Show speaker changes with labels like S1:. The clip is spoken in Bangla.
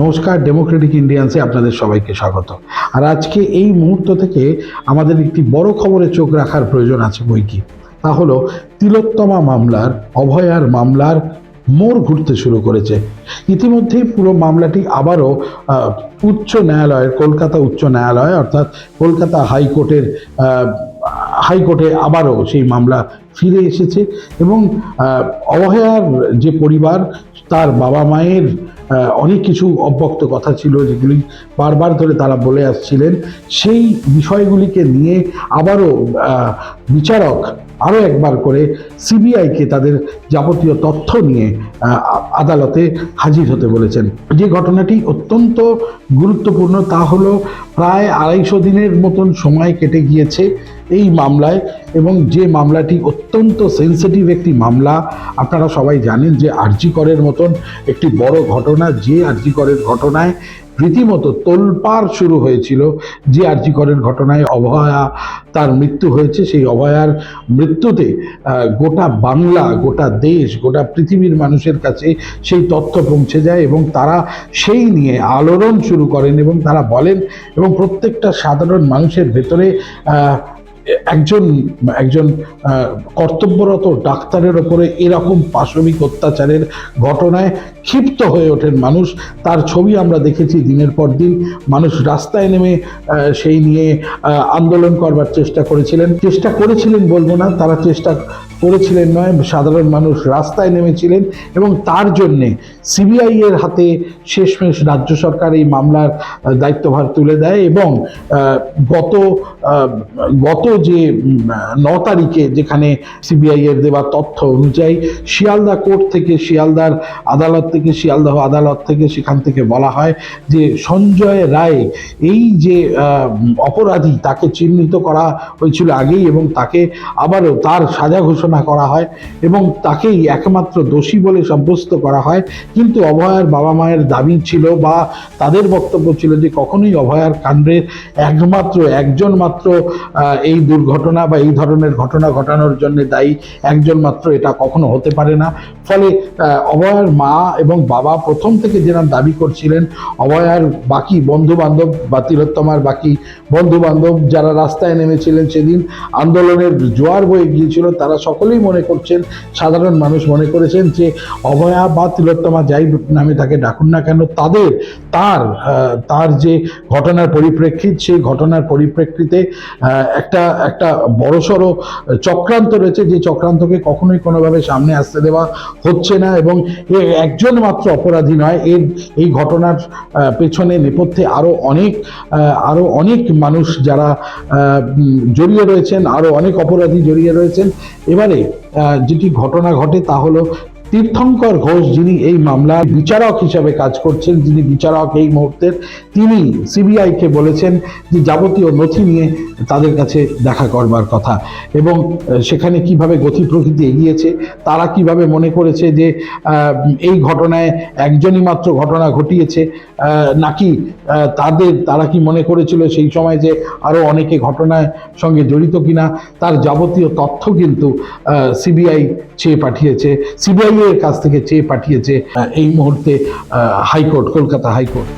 S1: নমস্কার ডেমোক্রেটিক ইন্ডিয়ান্সে আপনাদের সবাইকে স্বাগত। আর আজকে এই মুহূর্ত থেকে আমাদের একটি বড় খবরে চোখ রাখার প্রয়োজন আছে বই কি তা হলো, তিলোত্তমা মামলার, অভয়ার মামলার মোড় ঘুরতে শুরু করেছে। ইতিমধ্যেই পুরো মামলাটি আবারও উচ্চ ন্যায়ালয়ের, কলকাতা উচ্চ ন্যায়ালয়, অর্থাৎ কলকাতা হাইকোর্টের হাইকোর্টে আবারও সেই মামলা ফিরে এসেছে। এবং অভয়ার যে পরিবার, তার বাবা মায়ের অনেক কিছু অব্যক্ত কথা ছিল যেগুলি বারবার ধরে তারা বলে আসছিলেন। সেই বিষয়গুলিকে নিয়ে আবারও বিচারক আরও একবার করে সিবিআইকে তাদের যাবতীয় তথ্য নিয়ে আদালতে হাজির হতে বলেছেন। যে ঘটনাটি অত্যন্ত গুরুত্বপূর্ণ তা হলো প্রায় আড়াইশো দিনের মতন সময় কেটে গিয়েছে। এই মামলায় এবং যে মামলাটি অত্যন্ত সেন্সিটিভ একটি মামলা, আপনারা সবাই জানেন যে আরজি করের মতন একটি বড় ঘটনা, যে আরজি করের ঘটনায় রীতিমতো তোলপাড় শুরু হয়েছিল, যে আরজি করের ঘটনায় অভয়া তার মৃত্যু হয়েছে, সেই অভয়ার মৃত্যুতে গোটা বাংলা, গোটা দেশ, গোটা পৃথিবীর মানুষের কাছে সেই তথ্য পৌঁছে যায় এবং তারা সেই নিয়ে আলোড়ন শুরু করেন এবং তারা বলেন এবং প্রত্যেকটা সাধারণ মানুষের ভেতরে Yeah. একজন একজন কর্তব্যরত ডাক্তারের ওপরে এরকম পাশবিক অত্যাচারের ঘটনায় ক্ষিপ্ত হয়ে ওঠেন মানুষ। তার ছবি আমরা দেখেছি দিনের পর দিন। মানুষ রাস্তায় নেমে সেই নিয়ে আন্দোলন করবার চেষ্টা করেছিলেন। চেষ্টা করেছিলেন বলব না, তারা চেষ্টা করেছিলেন নয়, সাধারণ মানুষ রাস্তায় নেমেছিলেন এবং তার জন্যে সিবিআই এর হাতে শেষমেশ রাজ্য সরকার এই মামলার দায়িত্বভার তুলে দেয় এবং গত গত যে ন তারিখে যেখানে সিবিআই এর দেওয়া তথ্য অনুযায়ী শিয়ালদা কোর্ট থেকে শিয়ালদার আদালত থেকে, শিয়ালদাহ আদালত থেকে সেখান থেকে বলা হয় যে সঞ্জয় রায় এই যে অপরাধী তাকে চিহ্নিত করা হয়েছিল আগেই এবং তাকে আবারও তার সাজা ঘোষণা করা হয় এবং তাকেই একমাত্র দোষী বলে সাব্যস্ত করা হয়। কিন্তু অভয়ার বাবা মায়ের দাবি ছিল বা তাদের বক্তব্য ছিল যে কখনোই অভয়ার কাণ্ডের একমাত্র, একজন মাত্র এই দুর্ঘটনা বা এই ধরনের ঘটনা ঘটানোর জন্য দায়ী একজন মাত্র এটা কখনো হতে পারে না। ফলে অভয়ার মা এবং বাবা প্রথম থেকে যেরকম দাবি করছিলেন, অভয়ার বাকি বন্ধু বান্ধব বা তিলোত্তমার বাকি বন্ধু বান্ধব যারা রাস্তায় নেমেছিলেন সেদিন আন্দোলনের জোয়ার বয়ে গিয়েছিল, তারা সকলেই মনে করছেন, সাধারণ মানুষ মনে করেছেন যে অভয়া বা তিলোত্তমা যাই নামে তাকে ডাকুন না কেন, তাদের, তার তার যে ঘটনার পরিপ্রেক্ষিত, সেই ঘটনার পরিপ্রেক্ষিতে একটা একটা বড়সড় চক্রান্ত রয়েছে যে চক্রান্তকে কখনোই কোনোভাবে সামনে আসতে দেওয়া হচ্ছে না এবং এ একজন মাত্র অপরাধী নয়। এর, এই ঘটনার পেছনে নেপথ্যে আরও অনেক আরও অনেক মানুষ যারা জড়িয়ে রয়েছেন আরও অনেক অপরাধী জড়িয়ে রয়েছেন। এবারে যেটি ঘটনা ঘটে তা হলো তীর্থঙ্কর ঘোষ যিনি এই মামলার বিচারক হিসাবে কাজ করছেন, যিনি বিচারক এই মুহূর্তের তিনি সিবিআইকে বলেছেন যে যাবতীয় নথি নিয়ে তাদের কাছে দেখা করবার কথা এবং সেখানে কীভাবে গতি প্রকৃতি এগিয়েছে, তারা কীভাবে মনে করেছে যে এই ঘটনায় একজনই মাত্র ঘটনা ঘটিয়েছে নাকি তাদের, তারা কি মনে করেছিল সেই সময় যে আরও অনেকে ঘটনায় সঙ্গে জড়িত কিনা, তার যাবতীয় তথ্য কিন্তু সিবিআই চেয়ে পাঠিয়েছে। সিবিআই এর কাছ থেকে চেয়ে পাঠিয়েছে এই মুহূর্তে হাইকোর্ট কলকাতা হাইকোর্ট।